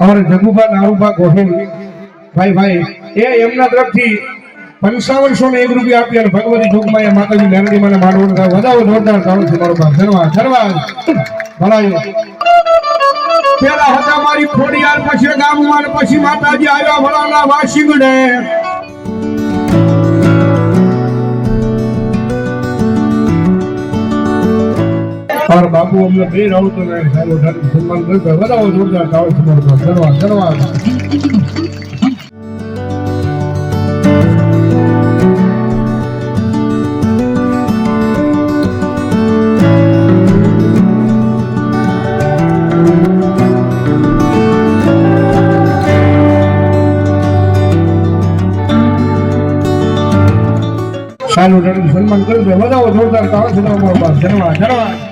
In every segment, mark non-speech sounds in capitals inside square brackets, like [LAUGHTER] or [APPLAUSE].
અમારે જગુભા નારુભા ગોહિલ ભાઈ ભાઈ, એ એમના તરફથી પંચાવનસો ને એક રૂપિયા આપી અને ભગવતી જોગમાં એ માતાજી મેરડી મને માંડવું વધાવો જોરદાર ચાલુ છે મારો બાપ ધનવાદ ધનવાદ ભલાયો પેલા હતા મારી ખોડિયાર પછી ગામમાં પછી માતાજી આવ્યા ભલાના વાસીગડે. મારા બાપુ અમને બે રાઉત સન્માન કરતા વધાવો જોરદાર મારો બાપ ધન્યવાદ ધન્યવાદ. સારું સન્માન કર્યું દે વધાવો જોરદાર ચાલુ છે મારો બાપ ધન્યવાદ.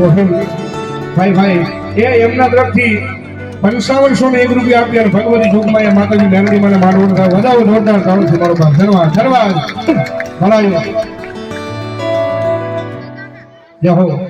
ભાઈ ભાઈ, એ એમના તરફથી પંચાવનસો ને એક રૂપિયા આપી ભગવતી એ માતાજી મેરડી મને માંડવું વધાવો જોરદાર હો.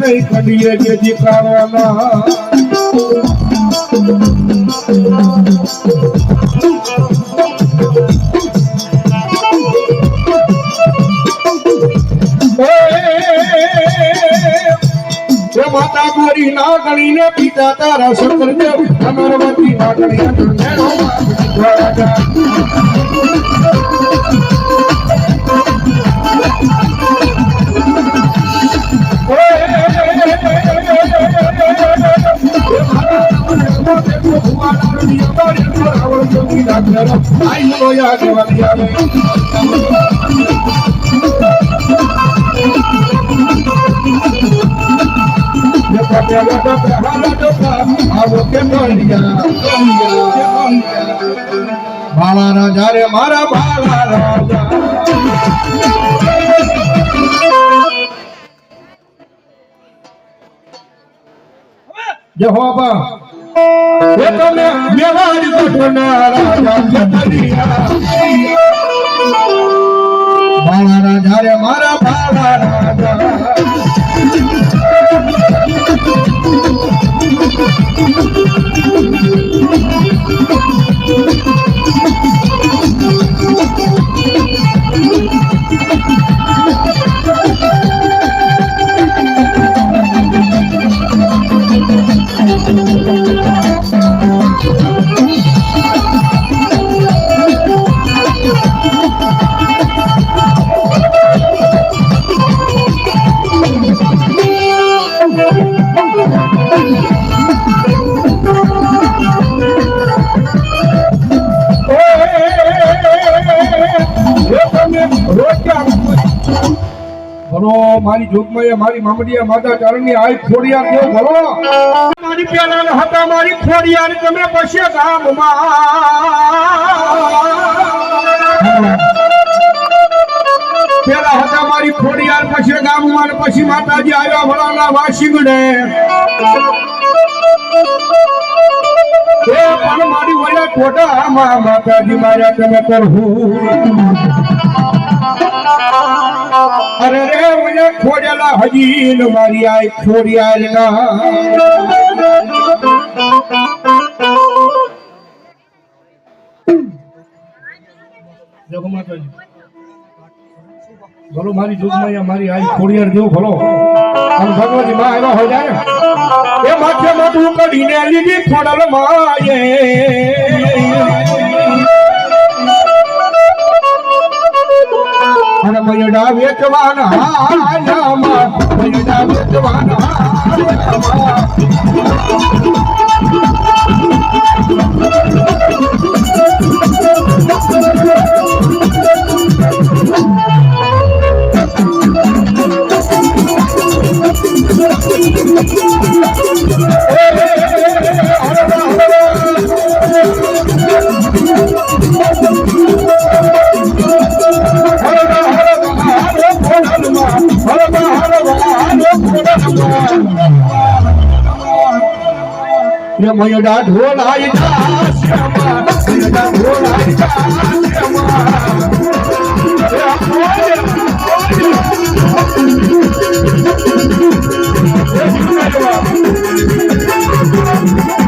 નહીં કડીએ જેજી કારવાના એ માતા નાગણી ને પિતા તારા શંકર અમરવતી નાગણી અંતરનેનો રાજા આઈ લો યા દેવાની આવે બાળા રાજા તમે વ્યવહાર કઠોના રાજા મારા બાળા મારી જોગમાં મારી મામડિયા માતા ચારણની આય ખોડિયા કેવો ભલો મારી પેલા હતા, મારી ખોડિયાર, તમે પછી ગામમાં. પેલા હતા મારી ખોડિયાર, પછી ગામમાં પછી માતાજી આવ્યા ભલાના વાસીગડે. એ પણ મારી વડા ખોટા માતાજી માર્યા તમે કરવું અરે રે મને ખોડેલા હજી મારી આય ખોડિયા ભલો મારી જોગમાં મારી આઈ ખોડિયાર જેવું ભલો અને ભગવતી માં આવ્યો હોય જાય એ માથે માથું કઢીને લીધી Khodal માયે. மயடா வேக்கவான மயடா வேக்கவான Hey! Come on, you're not whole. I just come on. You're not whole. I just on. Yeah, come on.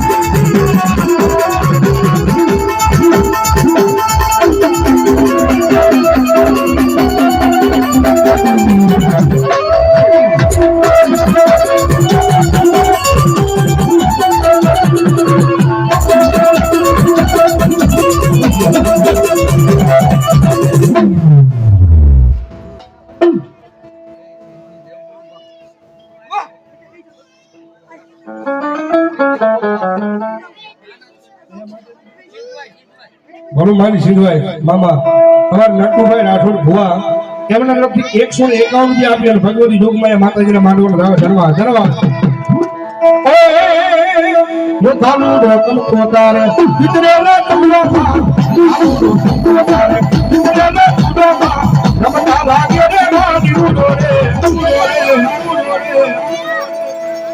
મારી સિંધવાય મામા અમારા નટુભાઈ રાઠોડ ભુવા એમના તરફથી એકસો એકાવન જે આપી અને ભગવતી જોગમાં માતાજીના માંડવાનો રાવ ધનવા ધનવા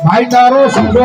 ભાઈ તારો સંગો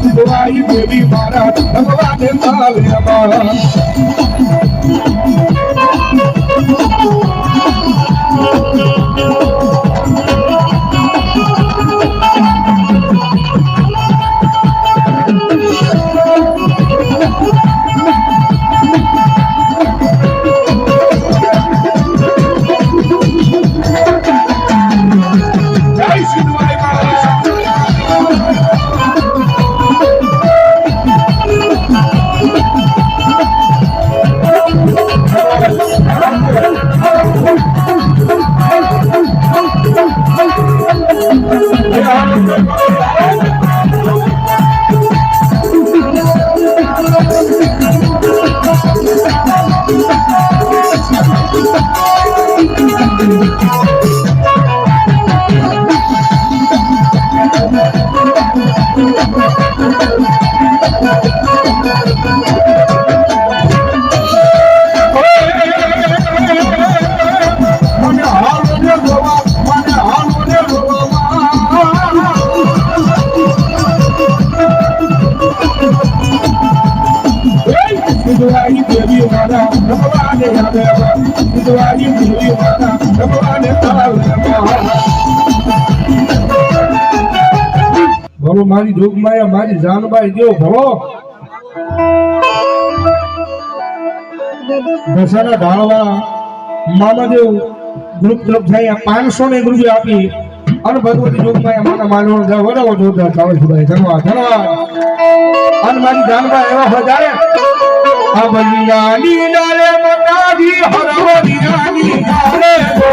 માં. શિવાઈ દેવી મારા ભગવાન આવે માં. જય ભલો મારી જોગમાયા, મારી જાનબાઈ, દેવ ભવો. દશાના ઢાળવા મામાદેવ ગ્રુપ તરફ થાય પાંચસો ને એક આપી. અને ભગવતી જોગમાયા મારા માનવાનો જા વડાવો જોરદાર કાવલભાઈ ધન્યવાદ ધન્યવાદ. અને મારી જાનબા એવા ત્યારે આ બલિયાની ડાલે મટાડી હરવની રાની ડાલે ગો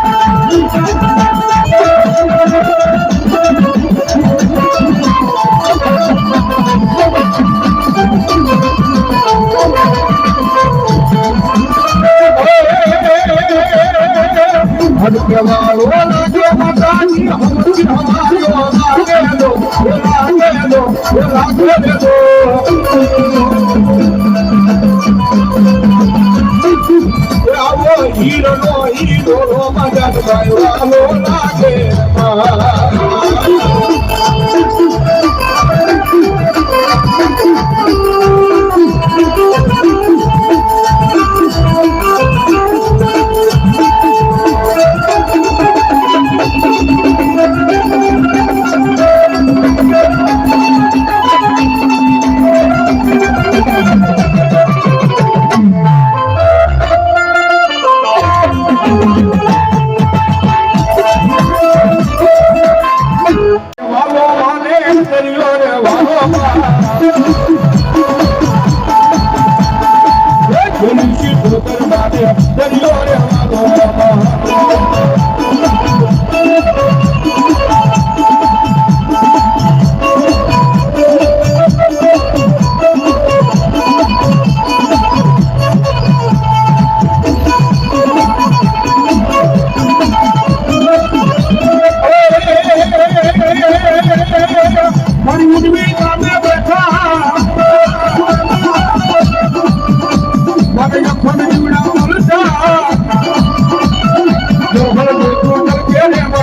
વાલો [LAUGHS]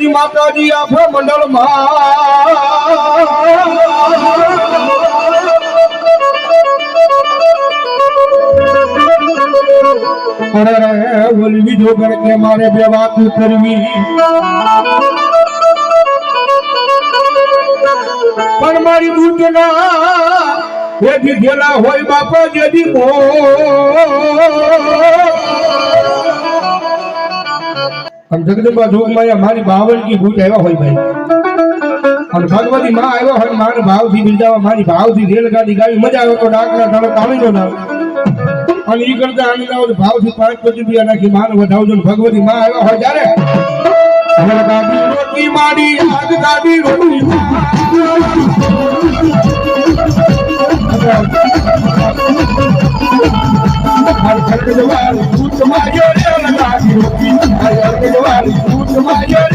જી માતાજી આખો મંડળમાં ઓલવી જોગર કે મારે બે વાત કરવી. પણ મારી દૂધ ના એથી ગેલા હોય બાપા જેથી મો આમ જગદંબા જોગમાં મારી બાવનકી ભૂત આવ્યા હોય ભાઈ. અને ભગવતી માં આવ્યા હોય મારા ભાવથી બિરદાવા, મારી ભાવથી રેલગાડી ગાવી, મજા આવે તો ડાકના તાળી ના. નામ અને ઈ કરતા આનંદ આવે ભાવથી પાંચ પચીસ રૂપિયા નાખી માન વધાવજો ભગવતી માં આવ્યા હોય ત્યારે. મારી ગાડી રોટી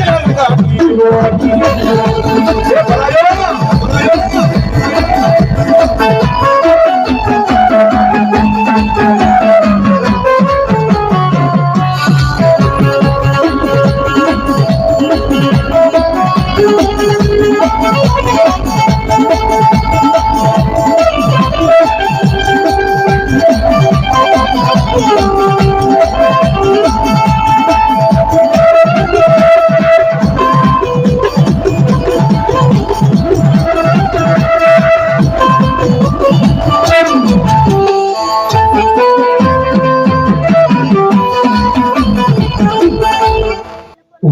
રેલગાડી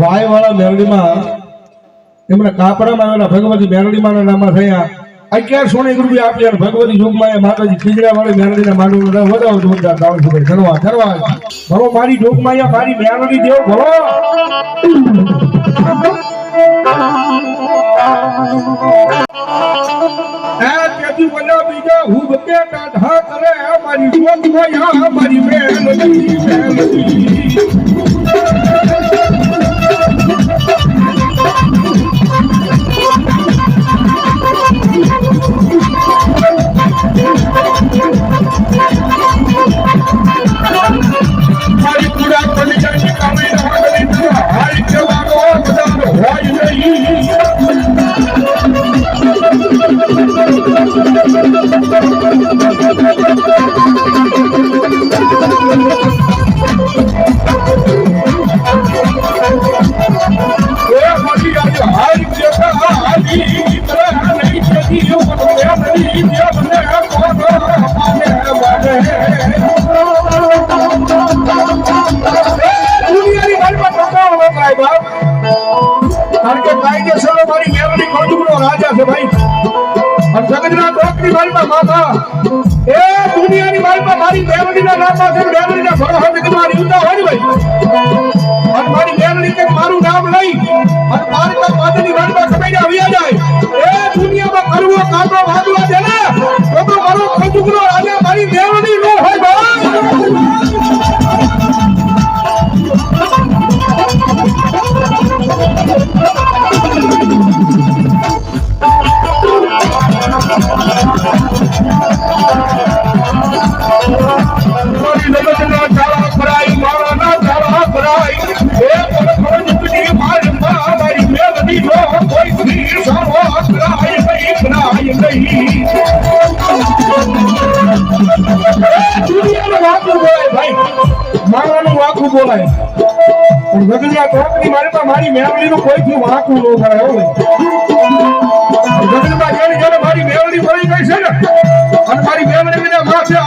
વાય વાળા મેરડીમાં એમણે કાપડામાં આવેલા ભગવતી મેરડીમાં નામમાં થયા. અગિયારસો ને એક રૂપિયા આપી અને ભગવતી જોગમાં માતાજી ખીજડા વાળી મેરડીના માંડવું વધાવો જોરદાર દાવ છે ભાઈ ધરવા ધરવા. ભલો, મારી જોગમાં મારી મેરડી દેવ, ભલો. બીજા, હું બકે ટાઢા કરે. મારી જોગમાં મારી મેરડી મેરડી. পুরা વાકું બોલાય. પણ ગગડિયા ટોપની મારી પણ મારી કોઈ કોઈથી વાકું ન થાય, હો ભાઈ. ગગનમાં જેને જેને મારી મેળવણી પડી ગઈ છે ને, અને મારી મેળવણી માથે છે મૂકીને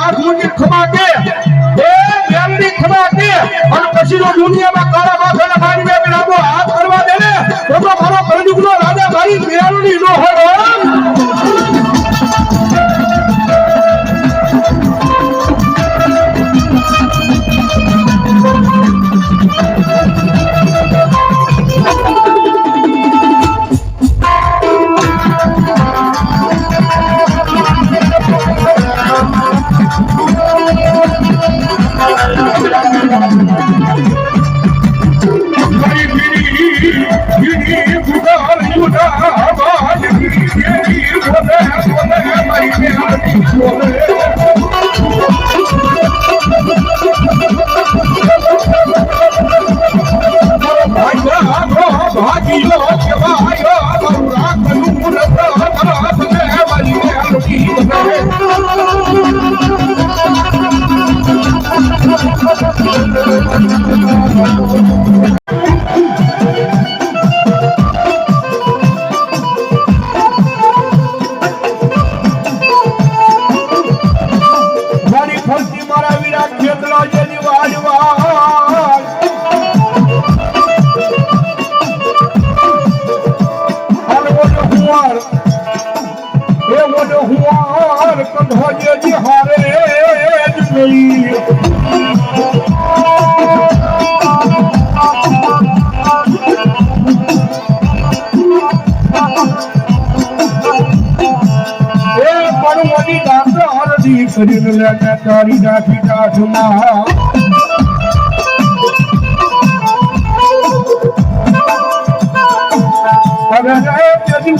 મોટી ડાક્ટર હરદી કરીને લેને તારી નાખી કાઠમાં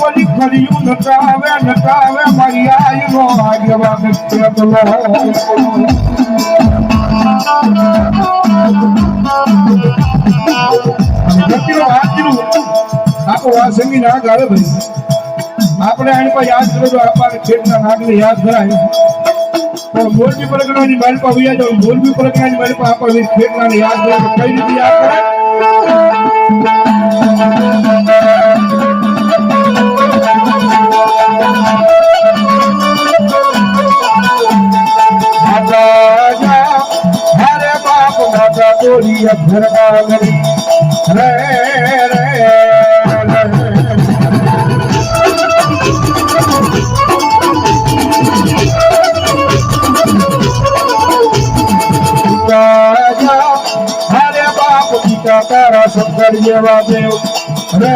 ઓલી ખરીયું નટાવે નટાવે મારી નો આગેવા કેતલો ગતિનો હાથનું આપો વાસંગી ના ગાળે ભાઈ. આપણે આની પર યાદ કરો તો આપણને ખેડના નાગને યાદ કરાય. પણ મોરબી પરગણાની મારી પાસે વ્યા જાવ મોરબી પરગણાની મારી પાસે આપણે ખેડનાને યાદ કરે તો કઈ રીતે યાદ હરે બાપ, માતા બોલી અભરગા રે રે રે. તારા શંકર જેવા દેવ રે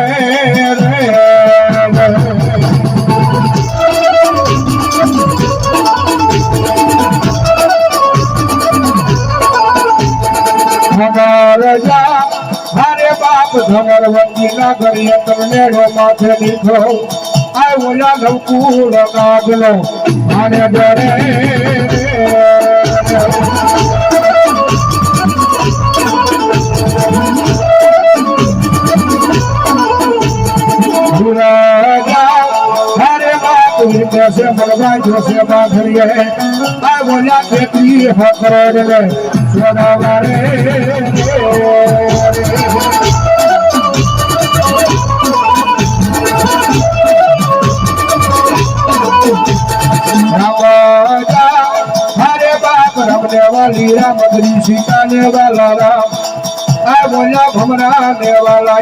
રે રે. ધમર જા, મારે બાપ ધમર વંદી ના કરીએ તમને નો માથે દીધો આ ઓલા નવકુલ નાગલો મારે ડરે. બળવા જોશે બાધરીએ આ ઓલા ખેતી હકરે રે સોના મારે વાલી રામ ગરી સીતા ને વાલા રામ આ બોલ્યા ભમરા ને વાલા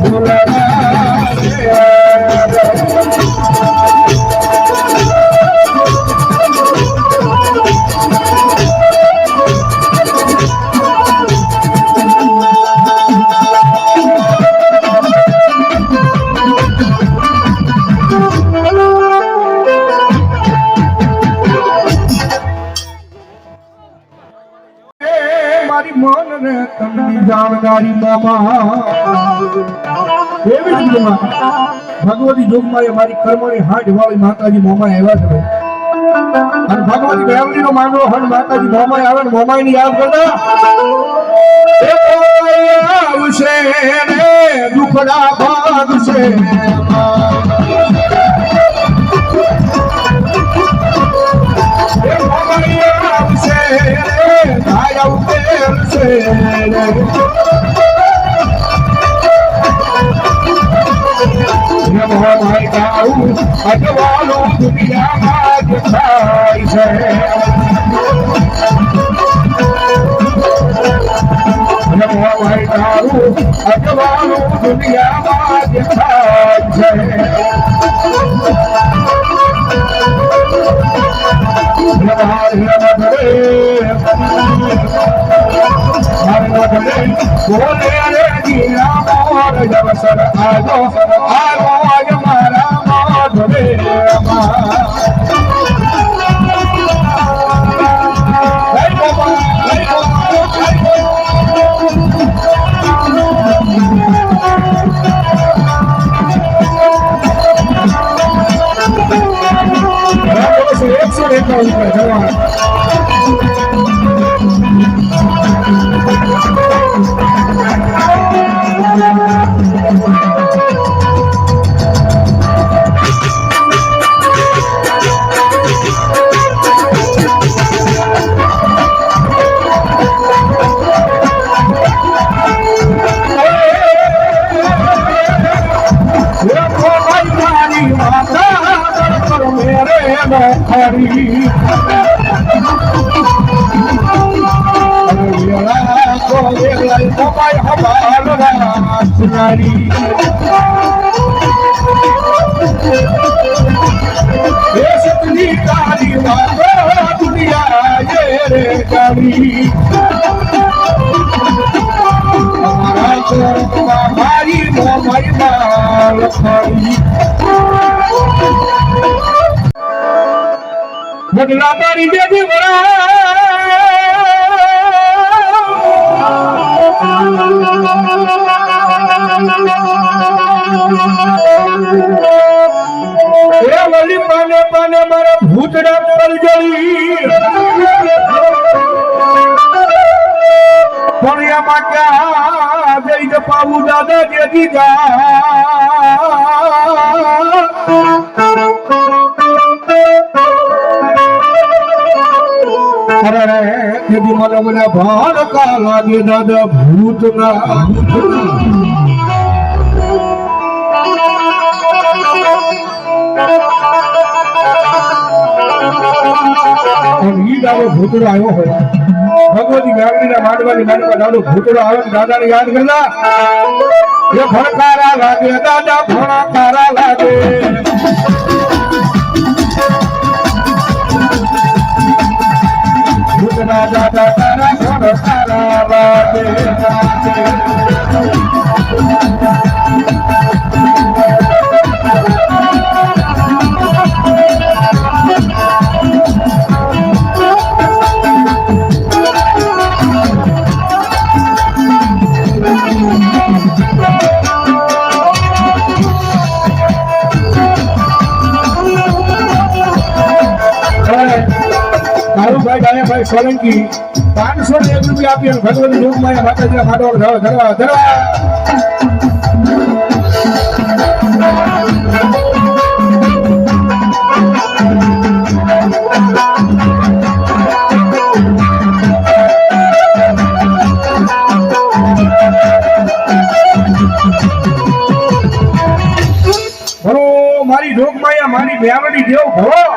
બોલા જાણકારી એવી જ ભગવતી જોગમાં મારી કર્મણી હાડ વાળી માતાજી મોમાં આવ્યા છે અને ભગવતી બેવડી નો માંડવો હન માતાજી મોમાં આવે ને મોમાં ની યાદ કરતા આવશે ને દુખડા ભાગશે. એ કોઈ આવશે ને થાય ઉતરશે મોહમાય ગાઉં અજવાળું દુનિયામાં જ થાય છે ગાઉં દુનિયામાં જ થાય છે. બોલે રે જીરા મોર જવસર આજો આવો આજ મારા માધવે એકસો એકાવન ધન્યવાદ મારી મારી બાળપણ બદલા મારી બેબી પાને પાને મારે ભૂતડા પર જઈ પણ એમાં ક્યાં જઈ જપાવું દાદા જેથી અરે જેથી મને મને ભાર કા લાગે દાદા ભૂત ના ભૂત ઈ દાદો ભૂતડો આવ્યો હોય ભગવતી ગાગડીના માંડવાની માંડવા નાનો ભૂતડો આવે ને યાદ કરતા? એ ફણકારા લાગે, દાદા ફણકારા લાગે. દાદા તારા સોલંકી પાંચસો ને એક રૂપિયા આપી ભગવતી જોગમાયા માતાજીના માટો ધરવા ધરવા મારી જોગમાયા મારી મેવડી દેવ યોગ